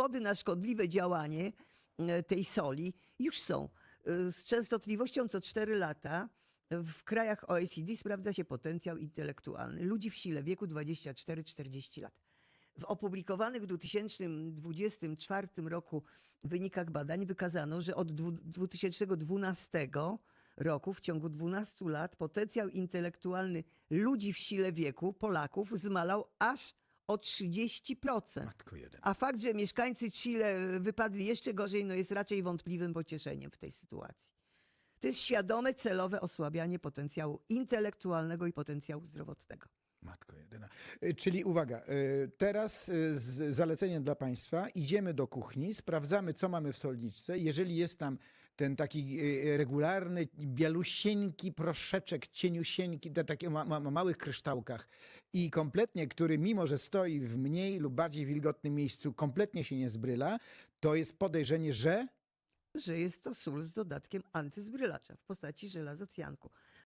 dowody na szkodliwe działanie e, tej soli już są. E, Z częstotliwością co 4 lata w krajach OECD sprawdza się potencjał intelektualny ludzi w sile wieku 24-40 lat. W opublikowanych w 2024 roku wynikach badań wykazano, że od dwu- 2012 roku, w ciągu 12 lat, potencjał intelektualny ludzi w sile wieku, Polaków, zmalał aż o 30%. Matko jeden. A fakt, że mieszkańcy Chile wypadli jeszcze gorzej, no jest raczej wątpliwym pocieszeniem w tej sytuacji. To jest świadome, celowe osłabianie potencjału intelektualnego i potencjału zdrowotnego. Matko jedyna. Y, Czyli uwaga, y, teraz z zaleceniem dla Państwa idziemy do kuchni, sprawdzamy, co mamy w solniczce. Jeżeli jest tam ten taki y, regularny, bielusieńki proszeczek, cieniusieńki, te takie ma, ma, małych kryształkach i kompletnie, który mimo, że stoi w mniej lub bardziej wilgotnym miejscu, kompletnie się nie zbryla, to jest podejrzenie, że że jest to sól z dodatkiem antyzbrylacza w postaci żelazocjanku.